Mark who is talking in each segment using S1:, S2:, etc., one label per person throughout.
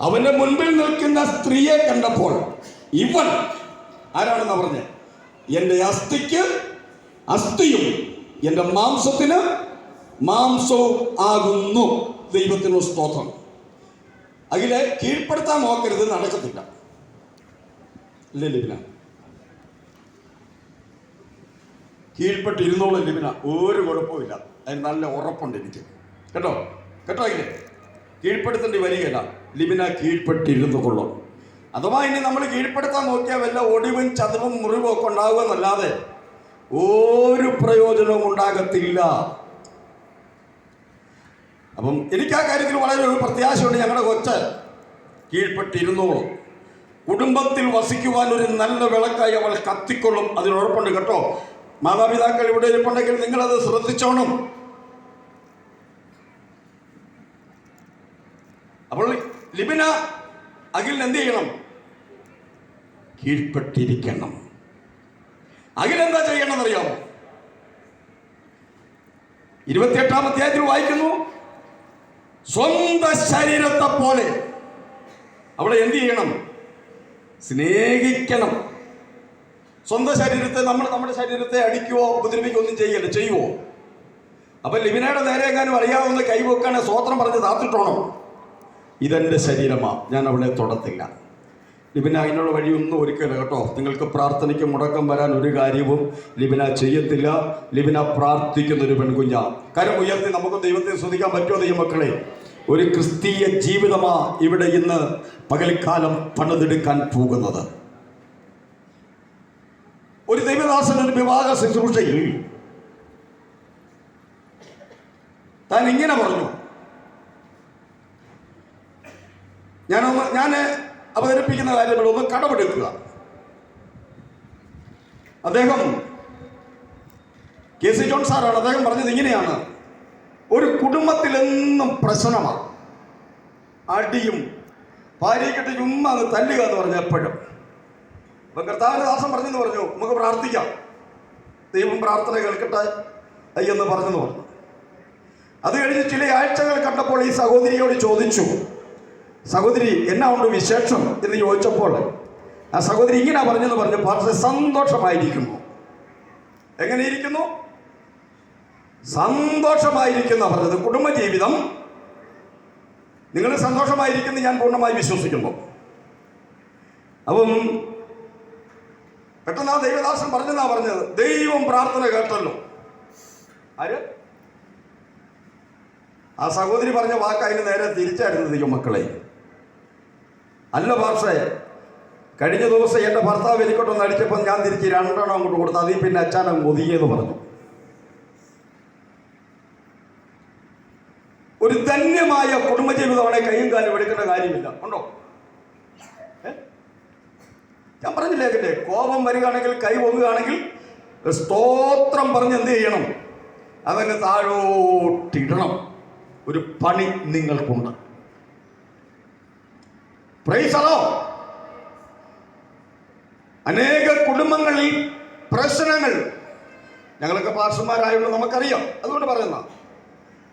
S1: അവന്റെ മുൻപിൽ നിൽക്കുന്ന സ്ത്രീയെ കണ്ടപ്പോൾ ഇവൻ ആരാണെന്ന് പറഞ്ഞ്? എന്റെ അസ്ഥിക്ക് അസ്ഥിയും എന്റെ മാംസത്തിന് മാംസവും ആകുന്നു. ദൈവത്തിന് സ്തോത്രം. അതിലെ കീഴ്പ്പെടുത്താൻ നോക്കരുത് നടക്കത്തില്ല. അല്ലേ ലിബിന? കീഴ്പ്പെട്ടിരുന്നോളൂ ലിബിന. ഒരു കുഴപ്പമില്ല അതിന് നല്ല ഉറപ്പുണ്ട് എനിക്ക്. കേട്ടോ? കേട്ടോ ഇല്ലേ? കീഴ്പ്പെടുത്തേണ്ടി വരികയില്ല. ലിബിന കീഴ്പ്പെട്ടിരുന്നു കൊള്ളും. അഥവാ ഇനി നമ്മൾ കീഴ്പ്പെടുത്താൻ നോക്കിയാൽ വല്ല ഒടിവും ചതവും മുറിവും ഒക്കെ ഉണ്ടാകുമെന്നല്ലാതെ ഒരു പ്രയോജനവും ഉണ്ടാകത്തില്ല. അപ്പം എനിക്ക് ആ കാര്യത്തിൽ വളരെ ഒരു പ്രത്യാശയുണ്ട്. ഞങ്ങളുടെ കൊച്ച് കീഴ്പ്പെട്ടിരുന്നോളും കുടുംബത്തിൽ വസിക്കുവാൻ ഒരു നല്ല വിളക്കായി അവൾ കത്തിക്കൊള്ളും. അതിനുറപ്പുണ്ട് കേട്ടോ. മാതാപിതാക്കൾ ഇവിടെ ഇരിപ്പുണ്ടെങ്കിൽ നിങ്ങളത് ശ്രദ്ധിച്ചോണം അപ്പോൾ ലിബിന അഖിലിന് എന്ത് ചെയ്യണം? കീഴ്പ്പെട്ടിരിക്കണം. അഖിൽ എന്താ ചെയ്യണമെന്ന് അറിയാമോ ഇരുപത്തിയെട്ടാം അധ്യായത്തിൽ വായിക്കുന്നു സ്വന്തം ശരീരത്തെ പോലെ. അവിടെ എന്ത് ചെയ്യണം? സ്നേഹിക്കണം. സ്വന്തം ശരീരത്തെ നമ്മൾ നമ്മുടെ ശരീരത്തെ അടിക്കുവോ ഉപദ്രവിക്കുകയോ ഒന്നും ചെയ്യല്ല ചെയ്യുവോ? അപ്പൊ ലിബിനയുടെ നേരെ എങ്ങാനും അറിയാവുന്ന കൈവെക്കാണ് സ്വോത്രം പറഞ്ഞ് താത്തിട്ടോണം. ഇതെന്റെ ശരീരമാ. ഞാൻ അവളെ തൊടത്തില്ല. ലിബിന അതിനുള്ള വഴിയൊന്നും ഒരുക്കില്ല കേട്ടോ. നിങ്ങൾക്ക് പ്രാർത്ഥനയ്ക്ക് മുടക്കം വരാൻ ഒരു കാര്യവും ലിബിന ചെയ്യത്തില്ല. ലിബിന പ്രാർത്ഥിക്കുന്ന ഒരു പെൺകുഞ്ഞ. കരം ഉയർത്തി നമുക്ക് ദൈവത്തെ ശ്രദ്ധിക്കാൻ പറ്റുമോ ദൈവമക്കളെ? ഒരു ക്രിസ്തീയ ജീവിതമാ ഇവിടെ ഇന്ന് പകൽക്കാലം പണിതെടുക്കാൻ പോകുന്നത്. ഒരു ദൈവദാസൻ ഒരു വിവാഹ ശുശ്രൂഷയിൽ താൻ ഇങ്ങനെ പറഞ്ഞു. ഞാനൊന്ന് ഞാൻ അവതരിപ്പിക്കുന്ന കാര്യങ്ങളൊന്ന് കടമെടുക്കുക. അദ്ദേഹം കെ സി ജോൺ സാറാണ്. അദ്ദേഹം പറഞ്ഞത് ഇങ്ങനെയാണ്. ഒരു കുടുംബത്തിലെന്നും പ്രശ്നമാണ് അടിയും ഭാര്യയ്ക്കിട്ട് ചുമ്മാ അത് തല്ലുക എന്ന് പറഞ്ഞു എപ്പോഴും. അപ്പം കർത്താവിന്റെ ദാസം പറഞ്ഞെന്ന് പറഞ്ഞു. നമുക്ക് പ്രാർത്ഥിക്കാം. ദൈവം പ്രാർത്ഥന കേൾക്കട്ടെ എന്ന് പറഞ്ഞെന്ന് പറഞ്ഞു. അത് കഴിഞ്ഞ് ചില ആഴ്ചകൾ കണ്ടപ്പോൾ ഈ സഹോദരിയോട് ചോദിച്ചു. സഹോദരി എന്നാ ഉണ്ട് വിശേഷം എന്ന് ചോദിച്ചപ്പോൾ ആ സഹോദരി ഇങ്ങനെ പറഞ്ഞെന്ന് പറഞ്ഞു വളരെ സന്തോഷമായിരിക്കുന്നു. എങ്ങനെയിരിക്കുന്നു? സന്തോഷമായിരിക്കുന്ന പറഞ്ഞത് കുടുംബജീവിതം. നിങ്ങൾ സന്തോഷമായിരിക്കുന്നു ഞാൻ പൂർണമായി വിശ്വസിക്കുന്നു. അപ്പം പെട്ടെന്ന് ആ ദൈവദാസൻ പറഞ്ഞെന്നാ പറഞ്ഞത്? ദൈവം പ്രാർത്ഥന കേട്ടല്ലോ. ആര്? ആ സഹോദരി പറഞ്ഞ വാക്ക് അതിന് നേരെ തിരിച്ചായിരുന്നു ദൈവം മക്കളെ അല്ല പാർഷേ കഴിഞ്ഞ ദിവസം എന്റെ ഭർത്താവ് എനിക്കൊട്ടൊന്ന് അടിച്ചപ്പോൾ ഞാൻ തിരിച്ച് രണ്ടെണ്ണം അങ്ങോട്ട് കൊടുത്തു അതിൽ പിന്നെ അച്ഛനും ഒതുങ്ങിയെന്ന് പറഞ്ഞു. ഒരു ധന്യമായ കുടുംബജീവിതമാണ് കൈയും കാലും എടുക്കേണ്ട കാര്യമില്ല. ഉണ്ടോ? ഞാൻ പറഞ്ഞില്ലേ അതിന്റെ കോപം വരികയാണെങ്കിൽ കൈ പൊങ്ങുകയാണെങ്കിൽ സ്തോത്രം പറഞ്ഞ് എന്ത് ചെയ്യണം? അതങ്ങ് താഴോട്ടിടണം. ഒരു പണി നിങ്ങൾക്കുണ്ട്. പ്രൈസലോ അനേക കുടുംബങ്ങളിൽ പ്രശ്നങ്ങൾ. ഞങ്ങളൊക്കെ പാർശ്വന്മാരായതുകൊണ്ട് നമുക്കറിയാം. അതുകൊണ്ട് പറയുന്ന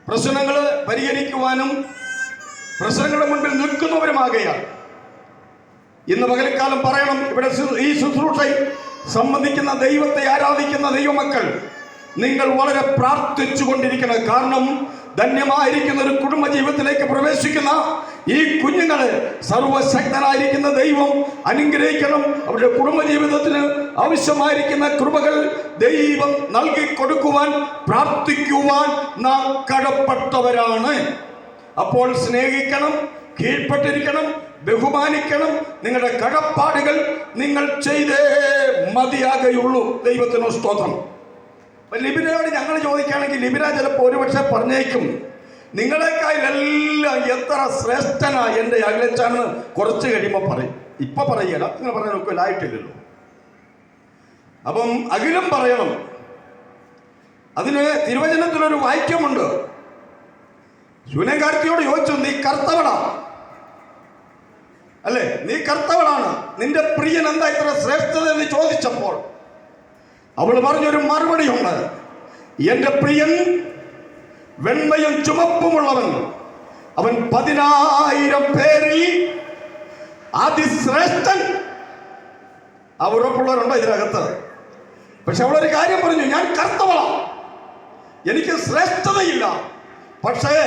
S1: പ്രശ്നങ്ങൾ പരിഹരിക്കുവാനും പ്രശ്നങ്ങളുടെ മുൻപിൽ നിൽക്കുന്നവരുമാകയാൽ. ഇന്ന് പകൽക്കാലം പറയണം ഇവിടെ ഈ ശുശ്രൂഷയിൽ സംബന്ധിക്കുന്ന ദൈവത്തെ ആരാധിക്കുന്ന ദൈവമക്കൾ നിങ്ങൾ വളരെ പ്രാർത്ഥിച്ചു കൊണ്ടിരിക്കണം കാരണം ധന്യമായിരിക്കുന്ന ഒരു കുടുംബ ജീവിതത്തിലേക്ക് പ്രവേശിക്കുന്ന ഈ കുഞ്ഞുങ്ങളെ സർവശക്തനായിരിക്കുന്ന ദൈവം അനുഗ്രഹിക്കണം. അവരുടെ കുടുംബ ജീവിതത്തിന് ആവശ്യമായിരിക്കുന്ന കൃപകൾ ദൈവം നൽകി കൊടുക്കുവാൻ പ്രാർത്ഥിക്കുവാൻ നാം കടപ്പെട്ടവരാണ്. അപ്പോൾ സ്നേഹിക്കണം കീഴ്പ്പെട്ടിരിക്കണം ബഹുമാനിക്കണം. നിങ്ങളുടെ കടപ്പാടുകൾ നിങ്ങൾ ചെയ്തേ മതിയാകെയുള്ളൂ. ദൈവത്തിനോ സ്തോത്രം. ലിബിനയോട് ഞങ്ങൾ ചോദിക്കുകയാണെങ്കിൽ ലിബിന ചിലപ്പോൾ ഒരുപക്ഷെ പറഞ്ഞേക്കും നിങ്ങളെക്കാളെല്ലാം എത്ര ശ്രേഷ്ഠനാ എന്റെ അകലച്ചാണെന്ന് കുറച്ച് കഴിയുമ്പോൾ പറയും. ഇപ്പൊ പറയല നിങ്ങൾ പറയാൻ ഒക്കെ ആയിട്ടില്ലല്ലോ അപ്പം അഖിലും പറയണം അതിന് തിരുവചനത്തിലൊരു വാക്യമുണ്ട്. ശൂനങ്കാർത്തിയോട് ചോദിച്ചു നീ കർത്തവളാ അല്ലേ? നീ കർത്തവളാണ് നിന്റെ പ്രിയൻ എന്താ ഇത്ര ശ്രേഷ്ഠത? എന്ന് ചോദിച്ചപ്പോൾ അവൾ പറഞ്ഞൊരു മറുപടിയുണ്ട്. എന്റെ പ്രിയൻ വെണ്മയും ചുമപ്പുമുള്ളവൻ. അവൻ പതിനായിരം പേരിൽ അതിശ്രേഷ്ഠൻ. ആ ഉറപ്പുള്ളവരുണ്ടോ ഇതിനകത്ത്? പക്ഷെ അവളൊരു കാര്യം പറഞ്ഞു ഞാൻ കർത്തവള എനിക്ക് ശ്രേഷ്ഠതയില്ല. പക്ഷേ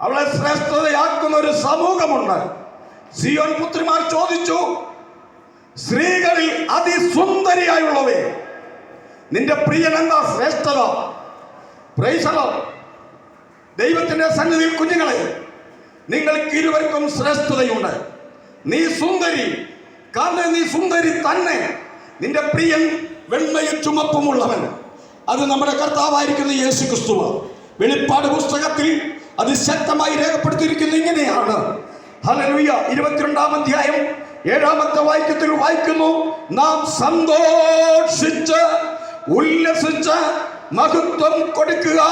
S1: അവളെ ശ്രേഷ്ഠതയാക്കുന്ന ഒരു സമൂഹമുണ്ട്. സിയോൻ പുത്രിമാർ ചോദിച്ചു സ്ത്രീകളിൽ അതിസുന്ദരിയായുള്ളവേ നിന്റെ പ്രിയനെന്താ ശ്രേഷ്ഠത പ്രൈസലോ ദൈവത്തിന്റെ സന്നിധിയിൽ കുഞ്ഞുങ്ങളെ നിങ്ങൾക്ക് ഇരുവർക്കും ശ്രേഷ്ഠതയുണ്ട്. നീ സുന്ദരി കാരണം നീ സുന്ദരി തന്നെ. നിന്റെ പ്രിയൻ വെണ്മയും ചുമപ്പുമുള്ളവൻ. അത് നമ്മുടെ കർത്താവായിരിക്കുന്ന യേശു ക്രിസ്തുവ വെളിപ്പാട് പുസ്തകത്തിൽ അത് ശക്തമായി രേഖപ്പെടുത്തിയിരിക്കുന്നത് ഇങ്ങനെയാണ്. ഹല്ലേലൂയ ഇരുപത്തിരണ്ടാം അധ്യായം ഏഴാമത്തെ വാക്യത്തിൽ വായിക്കുന്നു നാം സന്തോഷിച്ച് ഉല്ലസിച്ച് മഹത്വം കൊടുക്കുക.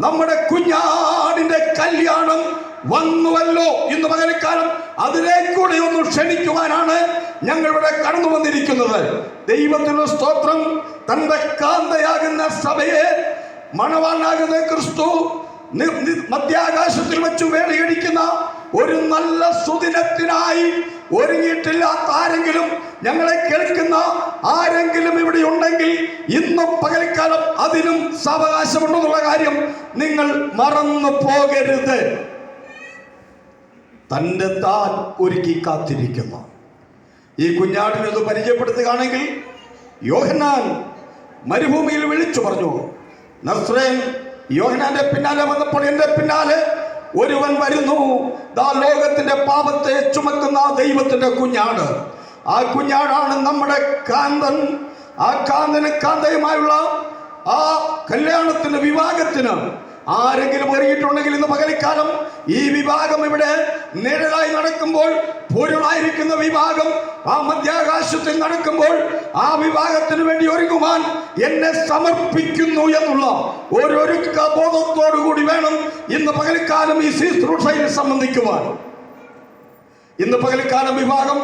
S1: നമ്മുടെ കുഞ്ഞാടിന്റെ കല്യാണം വന്നുവല്ലോ ഇന്ന് പകരക്കാലം അതിലേക്കൂടെ ഒന്ന് ക്ഷണിക്കുവാനാണ് ഞങ്ങൾ ഇവിടെ കടന്നു വന്നിരിക്കുന്നത്. ദൈവത്തിനുള്ള സ്തോത്രം. തന്റെ കാന്തയാകുന്ന സഭയെ മണവാണാകുന്ന ക്രിസ്തു നി- ഒരു നല്ല സുദിനത്തിനായി ഒരുങ്ങിയിട്ടില്ലാത്ത ആരെങ്കിലും ഞങ്ങളെ കേൾക്കുന്ന ആരെങ്കിലും ഇവിടെ ഉണ്ടെങ്കിൽ ഇന്ന് പകൽക്കാലം അതിനും സാവകാശമുണ്ടെന്നുള്ള കാര്യം നിങ്ങൾ മറന്നു പോകരുത്. തന്റെ താൻ ഒരുക്കി കാത്തിരിക്കുന്നു. ഈ കുഞ്ഞാടിനെ കുഞ്ഞാടിനത് പരിചയപ്പെടുത്തുകയാണെങ്കിൽ യോഹനാൻ മരുഭൂമിയിൽ വിളിച്ചു പറഞ്ഞു നസ്രേൻ യോഹനാന്റെ പിന്നാലെ വന്നപ്പോൾ എന്റെ പിന്നാലെ ഒരുവൻ വരുന്നു. ദാ ലോകത്തിന്റെ പാപത്തെ ചുമക്കുന്ന ദൈവത്തിന്റെ കുഞ്ഞാണ്. ആ കുഞ്ഞാടാണ് നമ്മുടെ കാന്തൻ. ആ കാന്തന് കാന്തയുമായുള്ള ആ കല്യാണത്തിന് വിവാഹത്തിന് ആരെങ്കിലും ഒരുങ്ങിയിട്ടുണ്ടെങ്കിൽ ഇന്ന് പകലിക്കാലം ഈ വിഭാഗം ഇവിടെ നിഴലായി നടക്കുമ്പോൾ പൊരുളായിരിക്കുന്ന വിഭാഗം ആ മധ്യാകാശത്തിൽ നടക്കുമ്പോൾ ആ വിഭാഗത്തിന് വേണ്ടി ഒരുങ്ങുവാൻ എന്നെ സമർപ്പിക്കുന്നു എന്നുള്ള ഒരു ബോധത്തോടു കൂടി വേണം ഇന്ന് പകൽക്കാലം ഈ ശുശ്രൂഷയിൽ സംബന്ധിക്കുവാൻ. ഇന്ന് പകൽക്കാലം വിഭാഗം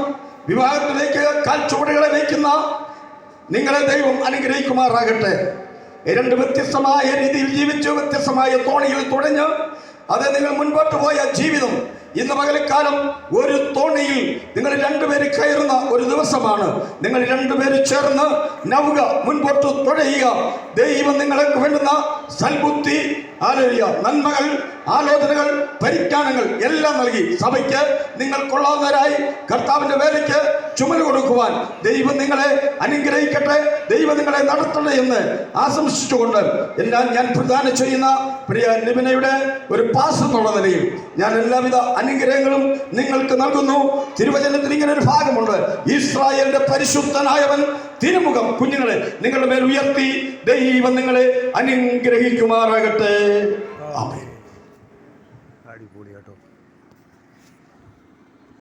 S1: വിഭാഗത്തിലേക്ക് കാൽച്ചുവടുകളെ വയ്ക്കുന്ന നിങ്ങളെ ദൈവം അനുഗ്രഹിക്കുമാറാകട്ടെ. രണ്ട് വ്യത്യസ്തമായ രീതിയിൽ ജീവിച്ചു വ്യത്യസ്തമായ തോണിയിൽ തുഴഞ്ഞ് അത് നിങ്ങൾ മുൻപോട്ട് പോയ ജീവിതം ഇന്ന് പകലക്കാലം ഒരു തോണിയിൽ നിങ്ങൾ രണ്ടുപേര് കയറുന്ന ഒരു ദിവസമാണ്. നിങ്ങൾ രണ്ടുപേര് ചേർന്ന് നവുക മുൻപോട്ട് തുഴയുക ദൈവം നിങ്ങൾക്ക് വേണ്ടുന്ന സൽബുദ്ധി ആലോചിക്കുക നന്മകൾ ആലോചനകൾ പരിജ്ഞാനങ്ങൾ എല്ലാം നൽകി സഭയ്ക്ക് നിങ്ങൾ കൊള്ളാവുന്നവരായി കർത്താവിന്റെ വേലയ്ക്ക് ചുമൽ കൊടുക്കുവാൻ ദൈവം നിങ്ങളെ അനുഗ്രഹിക്കട്ടെ ദൈവം നിങ്ങളെ നടത്തട്ടെ എന്ന് ആശംസിച്ചുകൊണ്ട് എല്ലാം ഞാൻ പ്രധാനം ചെയ്യുന്ന പ്രിയ നിബിനയുടെ ഒരു പാസ് എന്നുള്ള നിലയിൽ ഞാൻ എല്ലാവിധ അനുഗ്രഹങ്ങളും നിങ്ങൾക്ക് നൽകുന്നു. തിരുവചനത്തിൽ ഇങ്ങനെ ഒരു ഭാഗമുണ്ട്. ഇസ്രായേലിന്റെ പരിശുദ്ധനായവൻ തിരുമുഖം കുഞ്ഞുങ്ങളെ നിങ്ങളുടെ മേൽ ഉയർത്തി ദൈവം നിങ്ങളെ അനുഗ്രഹിക്കുമാറാകട്ടെ. ആമേൻ.